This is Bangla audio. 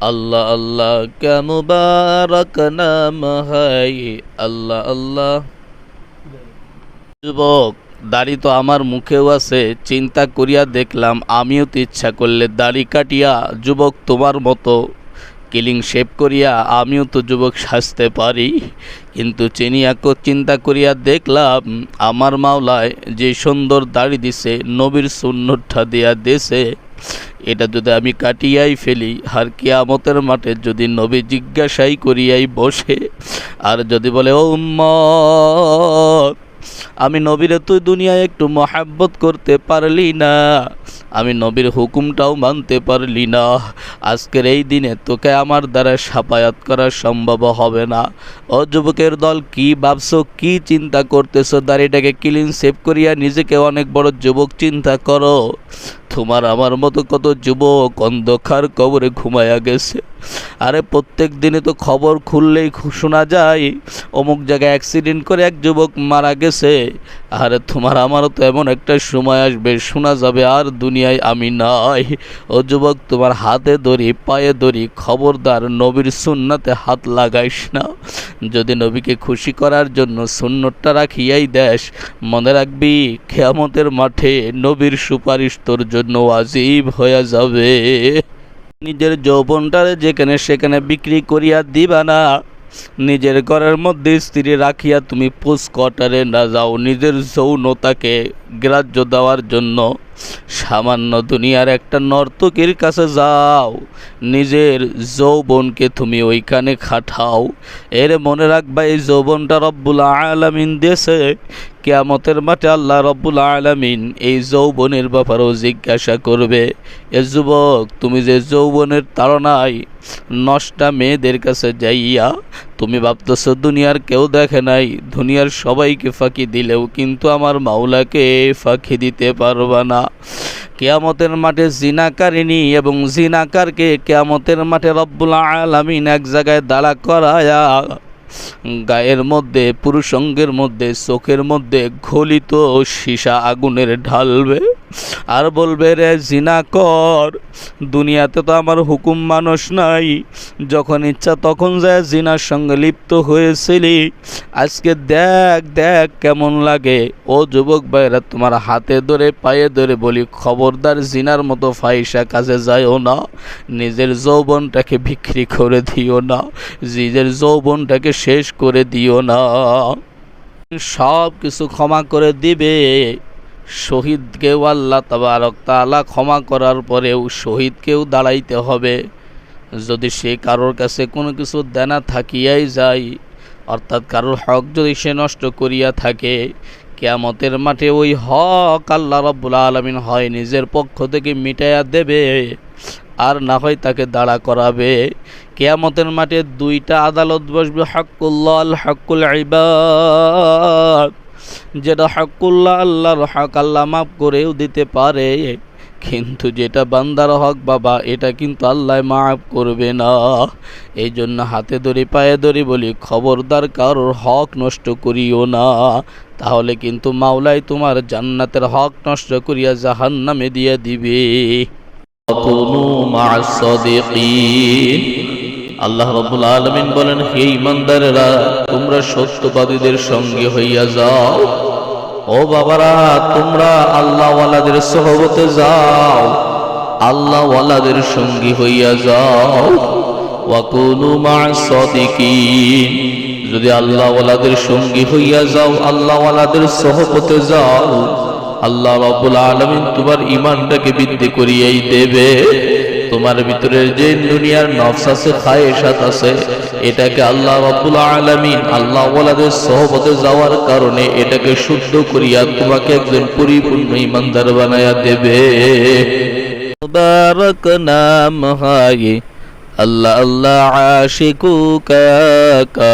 আল্লাহ আল্লাহ কা নাম হাই। আল্লাহ আল্লাহ। যুবক, দাড়ি তো আমার মুখেও আছে, চিন্তা করিয়া দেখলাম, আমিও তো ইচ্ছা করলে দাড়ি কাটিয়া যুবক তোমার মতো কিলিং শেপ করিয়া আমিও তো যুবক সাজতে পারি। কিন্তু চিনিয়া চিন্তা করিয়া দেখলাম, আমার মাওলায় যে সুন্দর দাড়ি দিছে, নবীর সুন্নরটা দিয়া দিছে এটা যদি আমি কাটিয়াই ফেলি, আর কিয়ামতের মাঠে যদি নবী জিজ্ঞাসাই করিয়াই বসে, আর যদি বলে, ও আমি নবীরে তুই দুনিয়ায় একটু মহাব্বত করতে পারলি না, আমি নবীর হুকুমটাও মানতে পারলি না, আজকের এই দিনে তোকে আমার দ্বারা সাপায়াত করা সম্ভব হবে না। ও যুবকের দল, কি ভাবছ, কি চিন্তা করতেছো? দাড়িটাকে ক্লিন সেভ করিয়া নিজেকে অনেক বড় যুবক চিন্তা করো। তোমার আমার মতো কত যুবক অন্ধকার কবরে ঘুমায়া গেছে। আরে প্রত্যেক দিনে তো খবর খুললেই শোনা যায়, অমুক জায়গায় অ্যাক্সিডেন্ট করে এক যুবক মারা গেছে। আরে তোমার আমারও তো এমন একটা সময় আসবে, শোনা যাবে আর দুনিয়ায় আমি নাই। ও যুবক, তোমার হাতে ধরি পায়ে ধরি খবরদার নবীর সুন্নাতে হাত লাগাইস না। যদি নবীকে খুশি করার জন্য সুন্নতটা রাখিয়াই দেশ, মনে রাখবি খেয়ামতের মাঠে নবীর সুপারিশ তোর জন্য আজীব হয়ে যাবে। নিজের যৌবনটারে যেখানে সেখানে বিক্রি করিয়া দিবা না। নিজের ঘরের মধ্যে স্ত্রী রাখিয়া তুমি পুষ কটারে না যাও, নিজের যৌনতাকে গ্রাহ্য দেওয়ার জন্য। সামান্য দুনিয়ার একটা নর্তকীর কাছে যাও। নিজের যৌবনকে তুমি ওইখানে খাটাও। এর মনে রাখবা, এই যৌবনটা রব্বুল আলামিন দেশে কেয়ামতের মাঠে আল্লাহ রব্বুল আলামিন এই যৌবনের ব্যাপারেও জিজ্ঞাসা করবে, এ যুবক, তুমি যে যৌবনের তাড়নায় নষ্টা মেয়েদের কাছে যাইয়া তুমি ভাবতেছো দুনিয়ার কেউ দেখে নাই, দুনিয়ার সবাইকে ফাঁকি দিলেও কিন্তু আমার মাওলাকে ফাঁকি দিতে পারবা না। কেয়ামতের মাঠে জিনাকারিনী এবং জিনাকারকে কেয়ামতের মাঠে রব্বুল আলামিন এক জায়গায় দাঁড়া করায়া গায়ের মধ্যে পুরুষঙ্গের মধ্যে চোখের মধ্যে ঘলিত সীসা আগুনের ঢালবে। আর বলবে রে, জিনা কর। দুনিয়াতে তো আমার হুকুম মানুষ নাই। যখন ইচ্ছা তখন যায়, জিনার সঙ্গে লিপ্ত হয়েছিলি। আজকে দেখ দেখ কেমন লাগে। ও যুবক ভাইরা, তোমার হাতে ধরে, পায়ে ধরে বলি, খবরদার জিনার মতো ফাইসা কাজে যায়ও না। নিজের যৌবনটাকে বিক্রি করে দিও না। নিজের যৌবনটাকে শেষ করে দিও না। সব কিছু ক্ষমা করে দিবে। শহীদকেও আল্লাহ তাবারক তাআলা ক্ষমা করার পরেও শহীদকেও দাঁড়াইতে হবে। যদি সে কারোর কাছে কোনো কিছু দেনা থাকিয়াই যায়, অর্থাৎ কারোর হক যদি সে নষ্ট করিয়া থাকে, কেয়ামতের মাঠে ওই হক আল্লাহ রব্বুল আলমিন হয় নিজের পক্ষ থেকে মিটাইয়া দেবে আর না হয় তাকে দাঁড়া করাবে। কেয়ামতের মাঠে দুইটা আদালত বসবে হকুল্লাহ আল হকুল ইবাদ। যেটা হকুল্লা আল্লাহর হক, আল্লাহ মাফ করেও দিতে পারে। কিন্তু যেটা বান্দার হক, বাবা, এটা কিন্তু আল্লাহ মাফ করবে না। এই জন্য হাতে ধরে, পায়ে ধরি বলি, খবরদার কারোর হক নষ্ট করিও না। তাহলে কিন্তু মাওলাই তোমার জান্নাতের হক নষ্ট করিয়া জাহান্নামে দিয়ে দিবে। আল্লাহ রব্বুল আলমিন বলেন, হে ইমানদারেরা তোমরা সত্যবাদীদের সঙ্গে হইয়া যাও। ও বাবারা, তোমরা আল্লাহওয়ালাদের সহবতে যাও। আল্লাহওয়ালাদের সঙ্গী হইয়া যাও। যদি আল্লাহওয়ালাদের সঙ্গী হইয়া যাও, আল্লাহওয়ালাদের সহবতে যাও। আল্লাহ রব্বুল আলমিন তোমার ইমানটাকে বৃদ্ধি করিয়াই দেবে। তোমার ভিতরে যে দুনিয়ার নফস আছে, খায়েশাত আছে, এটাকে আল্লাহ রব্বুল আলমিন, আল্লাহ ওয়ালাদের সহবতে যাওয়ার কারণে এটাকে শুদ্ধ করিয়া তোমাকে একজন পরিপূর্ণ ইমানদার বানায়া দেবে। মুবারক নাম হায়, আল্লাহ আল্লাহ আশিকু কা